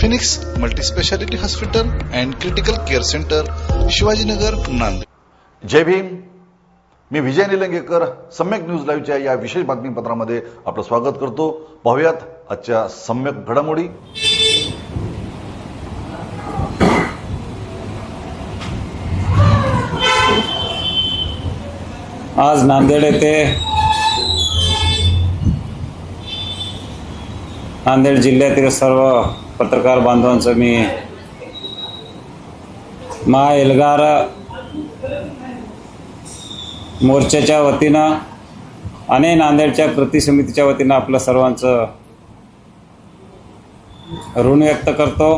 Phoenix multispeciality hospital and critical care centre Shivajinagar Nanded. जय भीम. मी Vijay Nilangekar Samyak news लाईव्हच्या या विशेष बातमीपत्रामध्ये आपलं स्वागत करतो. पाहुयात आजच्या सम्यक घडामोडी. आज नांदेड येथे नांदेड जिल्ह्यातील सर्व पत्रकार बांधवांचं मी मा एल्गार मोर्चाच्या वतीनं आणि नांदेडच्या कृती समितीच्या वतीनं आपलं सर्वांचं ऋण व्यक्त करतो.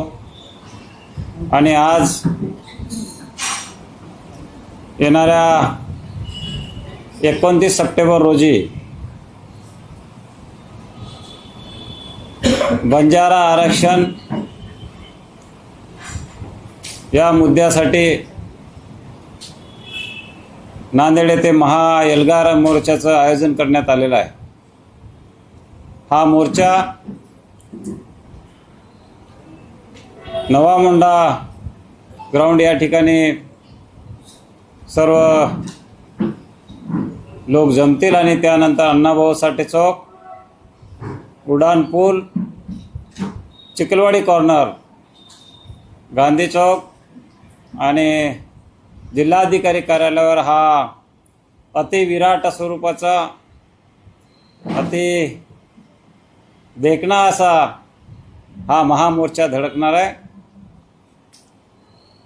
आणि आज येणाऱ्या एकोणतीस सप्टेंबर रोजी बंजारा आरक्षण या मुद्द्यासाठी नांदेड येथे महा एल्गार मोर्चाचं आयोजन करण्यात आलेलं आहे. हा मोर्चा नवा मुंडा ग्राउंड या ठिकाणी सर्व लोक जमतील आणि त्यानंतर अण्णाभाऊ साठे चौक उड्डाणपूल चिखलवाडी कॉर्नर गांधी चौक आणि जिल्हाधिकारी कार्यालयावर हा अतिविराट स्वरूपाचा अति देखणा असा हा महामोर्चा धडकणार आहे.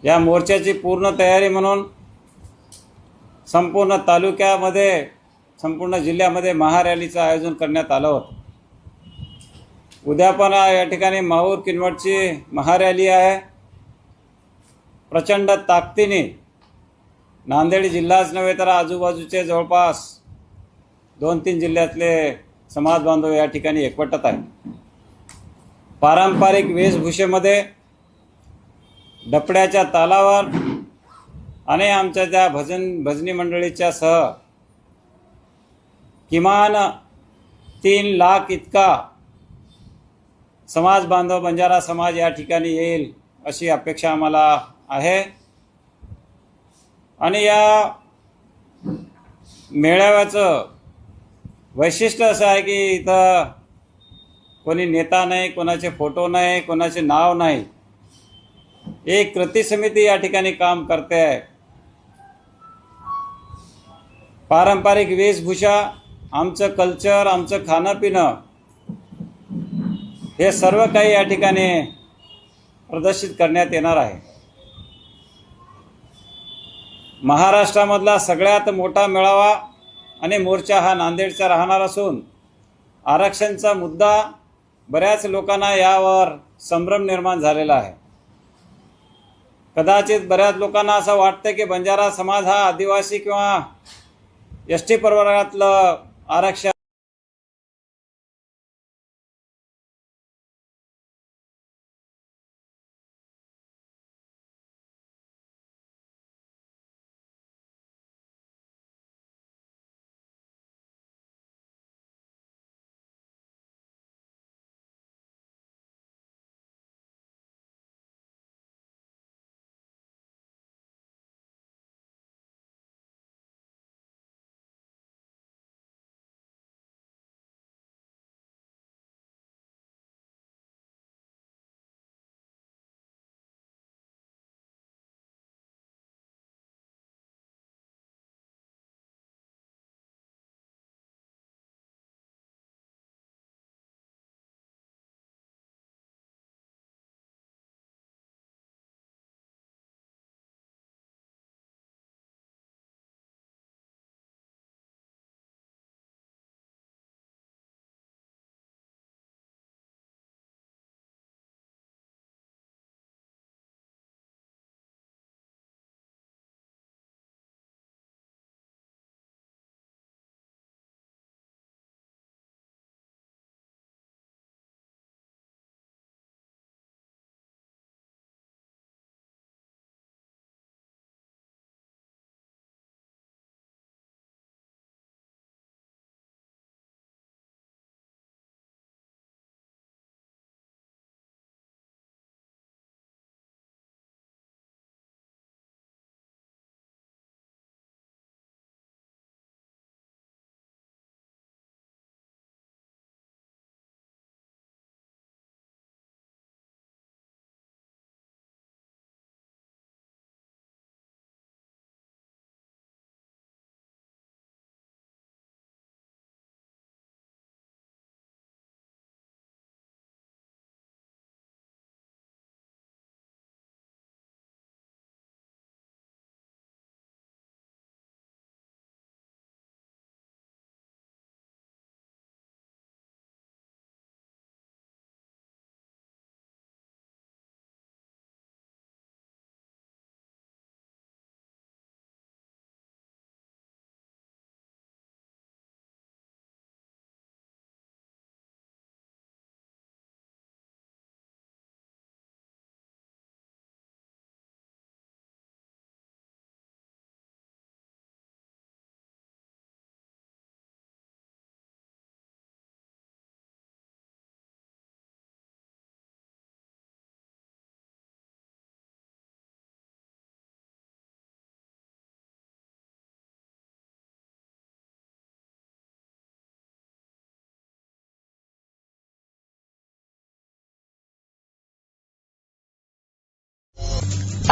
या मोर्चाची पूर्ण तयारी म्हणून संपूर्ण तालुक्यामध्ये संपूर्ण जिल्ह्यामध्ये महारॅलीचं आयोजन करण्यात आलं होतं. उद्या पण या ठिकाणी माहूर किनवटची महारॅली आहे. प्रचंड ताकदीने नांदेड जिल्हाच नव्हे तर आजूबाजूचे जवळपास दोन तीन जिल्ह्यातले समाज बांधव या ठिकाणी एकवटत आहेत. पारंपरिक वेशभूषेमध्ये डपड्याच्या तालावर आणि आमच्या त्या भजन भजनी मंडळीच्या सह किमान तीन लाख इतका समाज बांधव बंजारा समाज या ठिकाणी येईल अशी अपेक्षा आम्हाला आहे. आणि या मेळाव्याचं वैशिष्ट्य असं आहे की इथं कोणी नेता नाही कोणाचे फोटो नाही कोणाचे नाव नाही. एक कृती समिती या ठिकाणी काम करते. आहे पारंपरिक वेशभूषा आमचं कल्चर आमचं खाणं पिणं हे सर्व काही या ठिकाणी प्रदर्शित करण्यात येणार आहे. महाराष्ट्रामधला सगळ्यात मोठा मेळावा आणि मोर्चा हा नांदेडचा राहणार असून आरक्षणचा मुद्दा बऱ्याच लोकांना यावर संभ्रम निर्माण झालेला आहे. कदाचित बऱ्याच लोकांना असं वाटतं की बंजारा समाज हा आदिवासी किंवा एस टी प्रवर्गातलं आरक्षण